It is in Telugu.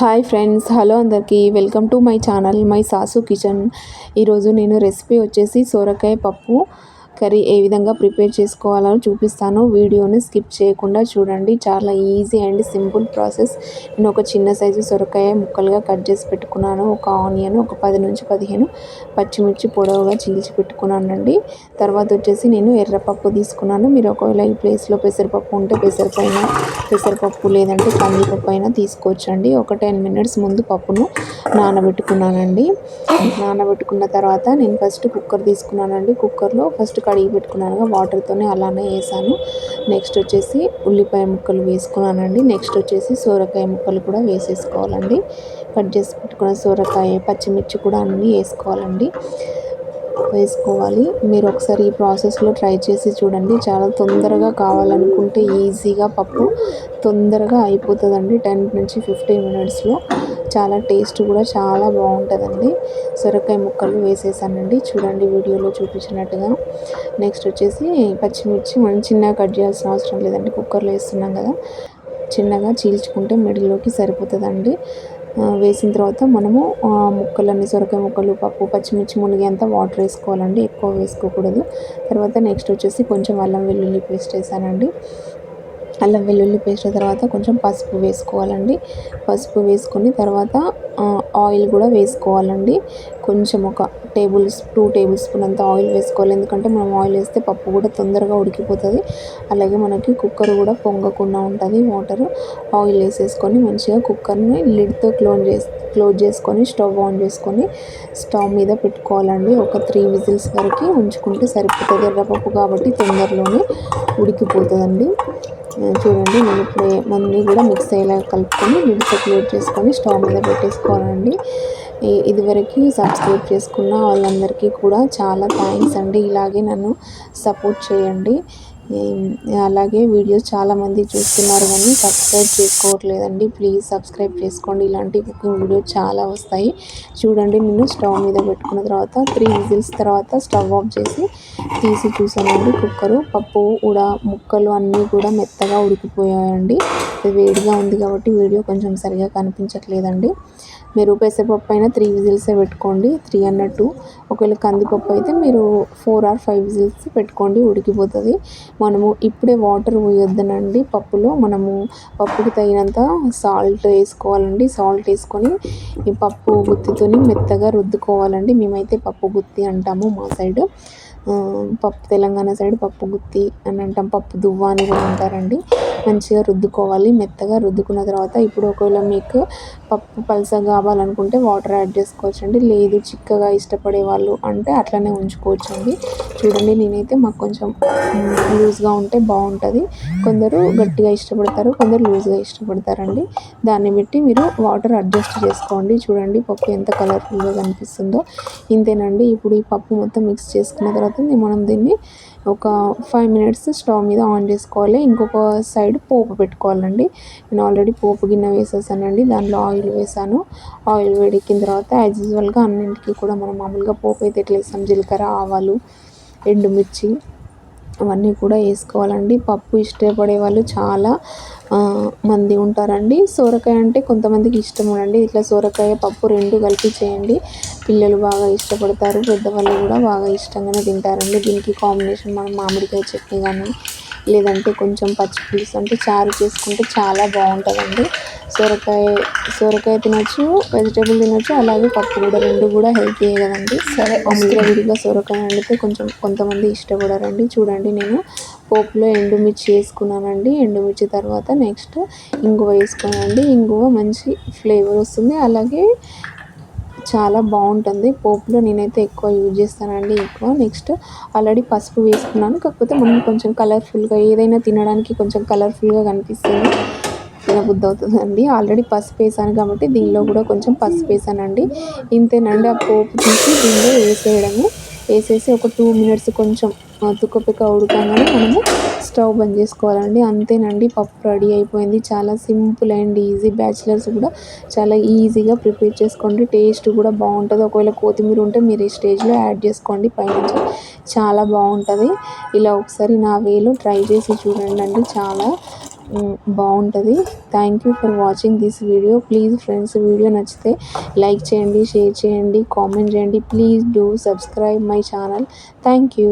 హాయ్ ఫ్రెండ్స్ హలో అందరికీ. Welcome to my channel my sauce kitchen. ఈరోజు నేను రెసిపీ వచ్చేసి సొరకాయ పప్పు. కర్రీ ఏ విధంగా ప్రిపేర్ చేసుకోవాలో చూపిస్తాను. వీడియోని స్కిప్ చేయకుండా చూడండి. చాలా ఈజీ అండ్ సింపుల్ ప్రాసెస్. నేను ఒక చిన్న సైజు సొరకాయ ముక్కలుగా కట్ చేసి పెట్టుకున్నాను. ఒక ఆనియన్ ఒక పది నుంచి పదిహేను పచ్చిమిర్చి పొడవుగా చీల్చి పెట్టుకున్నానండి. తర్వాత వచ్చేసి నేను ఎర్రపప్పు తీసుకున్నాను. మీరు ఒకవేళ ఈ ప్లేస్లో పెసరపప్పు ఉంటే పెసరపైన పెసరపప్పు లేదంటే కందిపప్పు అయినా తీసుకోవచ్చండి. ఒక టెన్ మినిట్స్ ముందు పప్పును నానబెట్టుకున్నానండి. నానబెట్టుకున్న తర్వాత నేను ఫస్ట్ కుక్కర్ తీసుకున్నానండి. కుక్కర్లో ఫస్ట్ కడిగి పెట్టుకున్నాను వాటర్తోనే అలానే వేసాను. నెక్స్ట్ వచ్చేసి ఉల్లిపాయ ముక్కలు వేసుకున్నానండి. నెక్స్ట్ వచ్చేసి సోరకాయ ముక్కలు కూడా వేసేసుకోవాలండి. కట్ చేసి పెట్టుకున్న సోరకాయ పచ్చిమిర్చి కూడా అన్నీ వేసుకోవాలండి. వేసుకోవాలి. మీరు ఒకసారి ఈ ప్రాసెస్లో ట్రై చేసి చూడండి. చాలా తొందరగా కావాలనుకుంటే ఈజీగా పప్పు తొందరగా అయిపోతుందండి. టెన్ నుంచి ఫిఫ్టీన్ మినిట్స్లో. చాలా టేస్ట్ కూడా చాలా బాగుంటుందండి. సొరకాయ ముక్కలు వేసేసానండి. చూడండి వీడియోలో చూపించినట్టుగా. నెక్స్ట్ వచ్చేసి పచ్చిమిర్చి మనం చిన్నగా కట్ చేయాల్సిన అవసరం లేదండి. కుక్కర్లో వేస్తున్నాం కదా. చిన్నగా చీల్చుకుంటే మిడిల్లోకి సరిపోతుందండి. వేసిన తర్వాత మనము ముక్కలన్నీ సొరకాయ ముక్కలు పప్పు పచ్చిమిర్చి మునిగేంత వాటర్ వేసుకోవాలండి. ఎక్కువ వేసుకోకూడదు. తర్వాత నెక్స్ట్ వచ్చేసి కొంచెం అల్లం వెల్లుల్లి పేస్ట్ వేసానండి. అల్లం వెల్లుల్లి పేస్ట్ తర్వాత కొంచెం పసుపు వేసుకోవాలండి. పసుపు వేసుకొని తర్వాత ఆయిల్ కూడా వేసుకోవాలండి. కొంచెం ఒక టేబుల్ టూ టేబుల్ స్పూన్ అంత ఆయిల్ వేసుకోవాలి. ఎందుకంటే మనం ఆయిల్ వేస్తే పప్పు కూడా తొందరగా ఉడికిపోతుంది. అలాగే మనకి కుక్కర్ కూడా పొంగకుండా ఉంటుంది వాటర్. ఆయిల్ వేసేసుకొని మంచిగా కుక్కర్ని లిడ్తో క్లోజ్ చేసి క్లోజ్ చేసుకొని స్టవ్ ఆన్ చేసుకొని స్టవ్ మీద పెట్టుకోవాలండి. ఒక త్రీ విజిల్స్ వరకు ఉంచుకుంటే సరిపోతుంది. ఎర్రపప్పు కాబట్టి తొందరలోనే ఉడికిపోతుందండి. చూడండి నేను ఇప్పుడు అన్నీ కూడా మిక్స్ అయ్యేలా కలుపుకొని లిడ్తో క్లోజ్ చేసుకొని స్టవ్ మీద పెట్టేసుకోవాలండి. ఇదివరకు సబ్స్క్రైబ్ చేసుకున్న వాళ్ళందరికీ కూడా చాలా థ్యాంక్స్ అండి. ఇలాగే నన్ను సపోర్ట్ చేయండి. అలాగే వీడియోస్ చాలామంది చూస్తున్నారు కానీ సబ్స్క్రైబ్ చేసుకోవట్లేదండి. ప్లీజ్ సబ్స్క్రైబ్ చేసుకోండి. ఇలాంటి కుకింగ్ వీడియోస్ చాలా వస్తాయి. చూడండి నేను స్టవ్ మీద పెట్టుకున్న తర్వాత త్రీ విజిల్స్ తర్వాత స్టవ్ ఆఫ్ చేసి తీసి చూసానండి కుక్కరు పప్పు కూడా ముక్కలు అన్నీ కూడా మెత్తగా ఉడికిపోయాయండి. వేడిగా ఉంది కాబట్టి వీడియో కొంచెం సరిగా కనిపించట్లేదండి. మీరు పెసరపప్పు అయినా త్రీ విజిల్సే పెట్టుకోండి. త్రీ అన్నట్టు ఒకవేళ కందిపప్పు అయితే మీరు ఫోర్ ఆర్ ఫైవ్ విజిల్స్ పెట్టుకోండి ఉడికిపోతుంది. మనము ఇప్పుడే వాటర్ పోయొద్దనండి పప్పులో. మనము పప్పుకి తగినంత సాల్ట్ వేసుకోవాలండి. సాల్ట్ వేసుకొని ఈ పప్పు గుత్తితోని మెత్తగా రుద్దుకోవాలండి. మేమైతే పప్పు గుత్తి అంటాము మా సైడ్ పప్పు తెలంగాణ సైడ్ పప్పు గుత్తి అని అంటాం. పప్పు దువ్వ అని కూడా అంటారండి. మంచిగా రుద్దుకోవాలి మెత్తగా రుద్దుకున్న తర్వాత ఇప్పుడు ఒకవేళ మీకు పప్పు పలసగా కావాలనుకుంటే వాటర్ యాడ్ చేసుకోవచ్చండి. లేదు చిక్కగా ఇష్టపడే వాళ్ళు అంటే అట్లనే ఉంచుకోవచ్చండి. చూడండి నేనైతే మాకు కొంచెం లూజ్గా ఉంటే బాగుంటుంది. కొందరు గట్టిగా ఇష్టపడతారు కొందరు లూజ్గా ఇష్టపడతారండి. దాన్ని బట్టి మీరు వాటర్ అడ్జస్ట్ చేసుకోండి. చూడండి పప్పు ఎంత కలర్ఫుల్గా కనిపిస్తుందో. ఇంతేనండి ఇప్పుడు ఈ పప్పు మొత్తం మిక్స్ చేసుకున్న తర్వాత మనం దీన్ని ఒక ఫైవ్ మినిట్స్ స్టవ్ మీద ఆన్ చేసుకోవాలి. ఇంకొక సైడ్ పోపు పెట్టుకోవాలండి. నేను ఆల్రెడీ పోపు గిన్నె వేసేసానండి. దాంట్లో ఆయిల్ వేసాను. ఆయిల్ వేడెక్కిన తర్వాత యాజ్ యూజువల్గా అన్నింటికి కూడా మనం మామూలుగా పోపు అయితే ఎట్లా వేస్తాం? జీలకర్ర ఆవాలు ఎండుమిర్చి అవన్నీ కూడా వేసుకోవాలండి. పప్పు ఇష్టపడే వాళ్ళు చాలా మంది ఉంటారండి. సోరకాయ అంటే కొంతమందికి ఇష్టం ఉండండి ఇట్లా సోరకాయ పప్పు రెండు కలిపి చేయండి. పిల్లలు బాగా ఇష్టపడతారు. పెద్దవాళ్ళు కూడా బాగా ఇష్టంగానే తింటారండి. దీనికి కాంబినేషన్ మనం మామిడికాయ చట్నీ కానీ లేదంటే కొంచెం పచ్చి పులుసు అంటే చారు చేసుకుంటే చాలా బాగుంటుందండి. సొరకాయ సొరకాయ తినచ్చు వెజిటేబుల్ తినచ్చు అలాగే పప్పు కూడా రెండు కూడా హెల్తీయే కదండి. సరే విడిగా సొరకాయ వండితే కొంచెం కొంతమంది ఇష్టపడరండి. చూడండి నేను పోపులో ఎండుమిర్చి వేసుకున్నానండి. ఎండుమిర్చి తర్వాత నెక్స్ట్ ఇంగువ వేసుకున్నానండి. ఇంగువ మంచి ఫ్లేవర్ వస్తుంది. అలాగే చాలా బాగుంటుంది. పోపులో నేనైతే ఎక్కువ యూజ్ చేస్తానండి ఎక్కువ నెక్స్ట్ ఆల్రెడీ పసుపు వేసుకున్నాను. కాకపోతే మనం కొంచెం కలర్ఫుల్గా ఏదైనా తినడానికి కొంచెం కలర్ఫుల్గా కనిపిస్తుంది తినబుద్ధి అవుతుందండి ఆల్రెడీ పసుపు వేసాను కాబట్టి దీనిలో కూడా కొంచెం పసుపు వేసానండి. ఇంతేనండి ఆ పోపు తీసి దీనిలో వేసేయడము. వేసేసి ఒక టూ మినిట్స్ కొంచెం తుక్కపిక్క ఉడకంగానే మనము స్టవ్ బంద్ చేసుకోవాలండి. అంతేనండి పప్పు రెడీ అయిపోయింది. చాలా సింపుల్ అండ్ ఈజీ. బ్యాచిలర్స్ కూడా చాలా ఈజీగా ప్రిపేర్ చేసుకోండి. టేస్ట్ కూడా బాగుంటుంది. ఒకవేళ కొత్తిమీర ఉంటే మీరు ఈ స్టేజ్లో యాడ్ చేసుకోండి. పైనుంచి చాలా బాగుంటుంది. ఇలా ఒకసారి నా వేలో ట్రై చేసి చూడండి అండి. చాలా బాగుంటుంది. Thank you for watching this video please friends video నచ్చితే లైక్ చేయండి షేర్ చేయండి కామెంట్ చేయండి. Please do subscribe my channel thank you